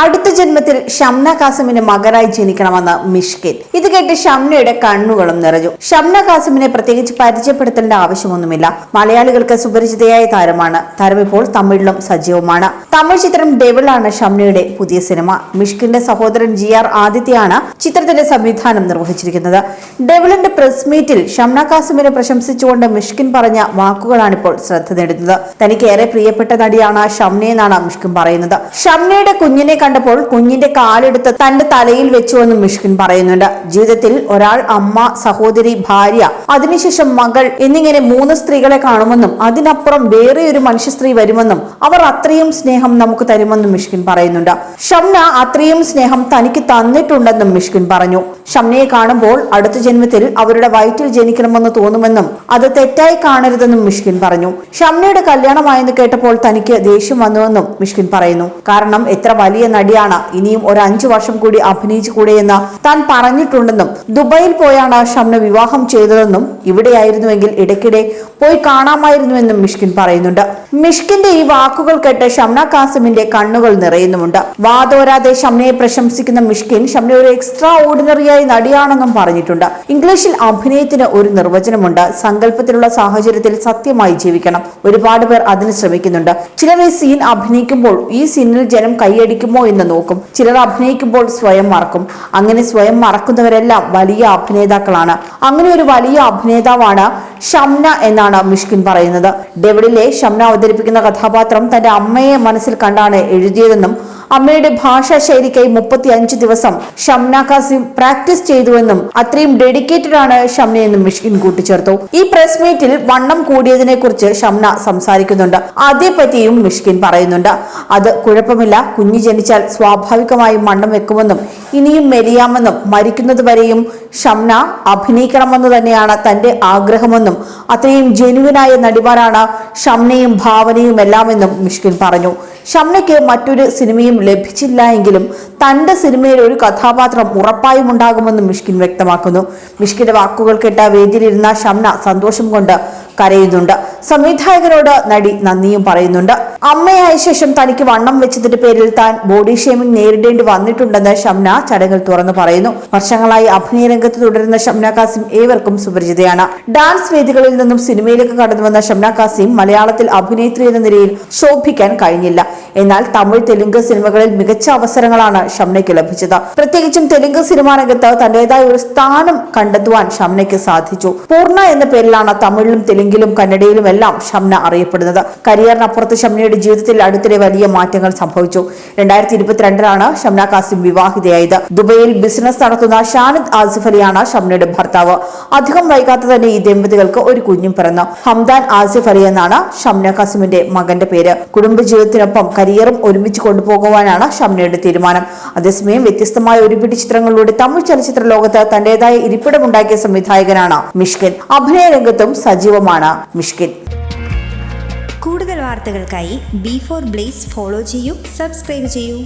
അടുത്ത ജന്മത്തിൽ ഷംന കാസിമിന്റെ മകനായി ജനിക്കണമെന്ന് മിഷ്കിൻ. ഇത് കേട്ട് ഷംനയുടെ കണ്ണുകളും നിറഞ്ഞു. ഷംന കാസിമിനെ പ്രത്യേകിച്ച് പരിചയപ്പെടുത്തേണ്ട ആവശ്യമൊന്നുമില്ല. മലയാളികൾക്ക് സുപരിചിതയായ താരമാണ്. താരം ഇപ്പോൾ തമിഴിലും സജീവമാണ്. തമിഴ് ചിത്രം ഡെവിളാണ് ഷംനയുടെ പുതിയ സിനിമ. മിഷ്കിന്റെ സഹോദരൻ ജി ആർ ആദിത്യയാണ് ചിത്രത്തിന്റെ സംവിധാനം നിർവഹിച്ചിരിക്കുന്നത്. ഡെവിളിന്റെ പ്രസ് മീറ്റിൽ ഷംന കാസിമിനെ പ്രശംസിച്ചുകൊണ്ട് മിഷ്കിൻ പറഞ്ഞ വാക്കുകളാണിപ്പോൾ ശ്രദ്ധ നേടുന്നത്. തനിക്ക് ഏറെ പ്രിയപ്പെട്ട നടിയാണ് ഷംനയെന്നാണ് മിഷ്കിൻ പറയുന്നത്. ഷംനയുടെ കുഞ്ഞിനെ കണ്ടപ്പോൾ കുഞ്ഞിന്റെ കാലെടുത്ത് തന്റെ തലയിൽ വെച്ചുവെന്നും മിഷ്കിൻ പറയുന്നുണ്ട്. ജീവിതത്തിൽ ഒരാൾ അമ്മ സഹോദരി ഭാര്യ അതിനുശേഷം മകൾ എന്നിങ്ങനെ മൂന്ന് സ്ത്രീകളെ കാണുമെന്നും അതിനപ്പുറം വേറെ ഒരു മനുഷ്യ സ്ത്രീ വരുമെന്നും അവർ അത്രയും സ്നേഹം നമുക്ക് തരുമെന്നും മിഷ്കിൻ പറയുന്നുണ്ട്. ഷംന അത്രയും സ്നേഹം തനിക്ക് തന്നിട്ടുണ്ടെന്നും മിഷ്കിൻ പറഞ്ഞു. ഷംനയെ കാണുമ്പോൾ അടുത്ത ജന്മത്തിൽ അവരുടെ വയറ്റിൽ ജനിക്കണമെന്ന് തോന്നുമെന്നും അത് തെറ്റായി കാണരുതെന്നും മിഷ്കിൻ പറഞ്ഞു. ഷംനയുടെ കല്യാണമായെന്ന് കേട്ടപ്പോൾ തനിക്ക് ദേഷ്യം വന്നുവെന്നും മിഷ്കിൻ പറയുന്നു. കാരണം എത്ര വലിയ നടിയാണ്. ഇനിയും ഒരു അഞ്ചു വർഷം കൂടി അഭിനയിച്ചു കൂടെയെന്ന് താൻ പറഞ്ഞിട്ടുണ്ടെന്നും ദുബായിൽ പോയാണ് ഷംന വിവാഹം ചെയ്തതെന്നും ഇവിടെയായിരുന്നുവെങ്കിൽ ഇടയ്ക്കിടെ പോയി കാണാമായിരുന്നുവെന്നും മിഷ്കിൻ പറയുന്നുണ്ട്. മിഷ്കിന്റെ ഈ വാക്കുകൾ കേട്ട് ഷംന കാസിമിന്റെ കണ്ണുകൾ നിറയുന്നുമുണ്ട്. വാതോരാതെ ഷംനയെ പ്രശംസിക്കുന്ന മിഷ്കിൻ ഷംന ഒരു എക്സ്ട്രാ ഓർഡിനറിയായി നടിയാണെന്നും പറഞ്ഞിട്ടുണ്ട്. ഇംഗ്ലീഷിൽ അഭിനയത്തിന് ഒരു നിർവചനമുണ്ട്. സങ്കല്പത്തിലുള്ള സാഹചര്യത്തിൽ സത്യമായി ജീവിക്കണം. ഒരുപാട് പേർ അതിന് ശ്രമിക്കുന്നുണ്ട്. ചിലർ ഈ സീൻ അഭിനയിക്കുമ്പോൾ ഈ സീനിൽ ജനം കൈയടിക്കുമോ എന്ന് നോക്കും. ചിലർ അഭിനയിക്കുമ്പോൾ സ്വയം മറക്കും. അങ്ങനെ സ്വയം മറക്കുന്നവരെല്ലാം വലിയ അഭിനേതാക്കളാണ്. അങ്ങനെ ഒരു വലിയ അഭിനേതാവാണ് ഷംന എന്നാണ് മിഷ്കിൻ പറയുന്നത്. ഡെവിഡിലെ ഷംന അവതരിപ്പിക്കുന്ന കഥാപാത്രം തന്റെ അമ്മയെ മനസ്സിൽ കണ്ടാണ് എഴുതിയതെന്നും അമ്മയുടെ ഭാഷാ ശൈലിക്കായി മുപ്പത്തി അഞ്ച് ദിവസം ഷംന കാസിം പ്രാക്ടീസ് ചെയ്തുവെന്നും അത്രയും ഡെഡിക്കേറ്റഡ് ആണ് ഷംനയെന്നും മിഷ്കിൻ കൂട്ടിച്ചേർത്തു. ഈ പ്രസ് മീറ്റിൽ വണ്ണം കൂടിയതിനെ കുറിച്ച് ഷംന സംസാരിക്കുന്നുണ്ട്. അതേപറ്റിയും മിഷ്കിൻ പറയുന്നുണ്ട്. അത് കുഴപ്പമില്ല. കുഞ്ഞു ജനിച്ചാൽ സ്വാഭാവികമായും വണ്ണം വെക്കുമെന്നും ഇനിയും മെലിയാമെന്നും മരിക്കുന്നത് വരെയും ഷംന അഭിനയിക്കണമെന്ന് തന്നെയാണ് തന്റെ ആഗ്രഹമെന്നും അത്രയും ജെനുവിനായ നടിമാരാണ് ഷംനയും ഭാവനയും എല്ലാമെന്നും മിഷ്കിൻ പറഞ്ഞു. ഷംനയ്ക്ക് മറ്റൊരു സിനിമയും ലഭിച്ചില്ല എങ്കിലും തന്റെ സിനിമയിൽ ഒരു കഥാപാത്രം ഉറപ്പായും ഉണ്ടാകുമെന്നും മിഷ്കിൻ വ്യക്തമാക്കുന്നു. മിഷ്കിന്റെ വാക്കുകൾ കേട്ട വേദിയിലിരുന്ന ഷംന സന്തോഷം കൊണ്ട് കരയുന്നുണ്ട്. സംവിധായകനോട് നടി നന്ദിയും പറയുന്നുണ്ട്. അമ്മയായ ശേഷം തനിക്ക് വണ്ണം വെച്ചതിന്റെ പേരിൽ താൻ ബോഡി ഷേമിംഗ് നേരിടേണ്ടി വന്നിട്ടുണ്ടെന്ന് ഷംന ചടങ്ങിൽ തുറന്നു പറയുന്നു. വർഷങ്ങളായി അഭിനയ രംഗത്ത് തുടരുന്ന ഷംന കാസിം ഏവർക്കും സുപരിചിതയാണ്. ഡാൻസ് വേദികളിൽ നിന്നും സിനിമയിലേക്ക് കടന്നു വന്ന ഷംന കാസിം മലയാളത്തിൽ അഭിനേത്രി എന്ന നിലയിൽ ശോഭിക്കാൻ കഴിഞ്ഞില്ല. എന്നാൽ തമിഴ് തെലുങ്ക് സിനിമകളിൽ മികച്ച അവസരങ്ങളാണ് ഷംനയ്ക്ക് ലഭിച്ചത്. പ്രത്യേകിച്ചും തെലുങ്ക് സിനിമാ രംഗത്ത് തന്റേതായ ഒരു സ്ഥാനം കണ്ടെത്തുവാൻ ഷംനയ്ക്ക് സാധിച്ചു. പൂർണ എന്ന പേരിലാണ് തമിഴിലും തെലുങ്കിലും കന്നഡയിലും എല്ലാം ഷംന അറിയപ്പെടുന്നത്. കരിയറിനപ്പുറത്ത് ഷംനയുടെ ജീവിതത്തിൽ അടുത്തിടെ വലിയ മാറ്റങ്ങൾ സംഭവിച്ചു. രണ്ടായിരത്തി ഇരുപത്തിരണ്ടിലാണ് ഷംന കാസിം വിവാഹിതയായത്. ദുബൈയിൽ ബിസിനസ് നടത്തുന്ന ഷാനിദ് ആസിഫ് അലിയാണ് ഷംനയുടെ ഭർത്താവ്. അധികം വൈകാതെ തന്നെ ഈ ദമ്പതികൾക്ക് ഒരു കുഞ്ഞും പിറന്നു. ഹംദാൻ ആസിഫ് അലി എന്നാണ് ഷംന കാസിമിന്റെ മകന്റെ പേര്. കുടുംബജീവിതത്തിനൊപ്പം കരിയറും ഒരുമിച്ച് കൊണ്ടുപോകുവാനാണ് ഷംനയുടെ തീരുമാനം. അതേസമയം വ്യത്യസ്തമായ ഒരുപിടി ചിത്രങ്ങളിലൂടെ തമിഴ് ചലച്ചിത്ര ലോകത്ത് തന്റേതായ ഇരിപ്പിടമുണ്ടാക്കിയ സംവിധായകനാണ് മിഷ്കിൻ അഭിനയ രംഗത്തും സജീവമാണ് മിഷ്കിൻ കൂടുതൽ വാർത്തകൾക്കായി ബി ഫോർ ബ്ലേസ് ഫോളോ ചെയ്യൂ സബ്സ്ക്രൈബ് ചെയ്യൂ.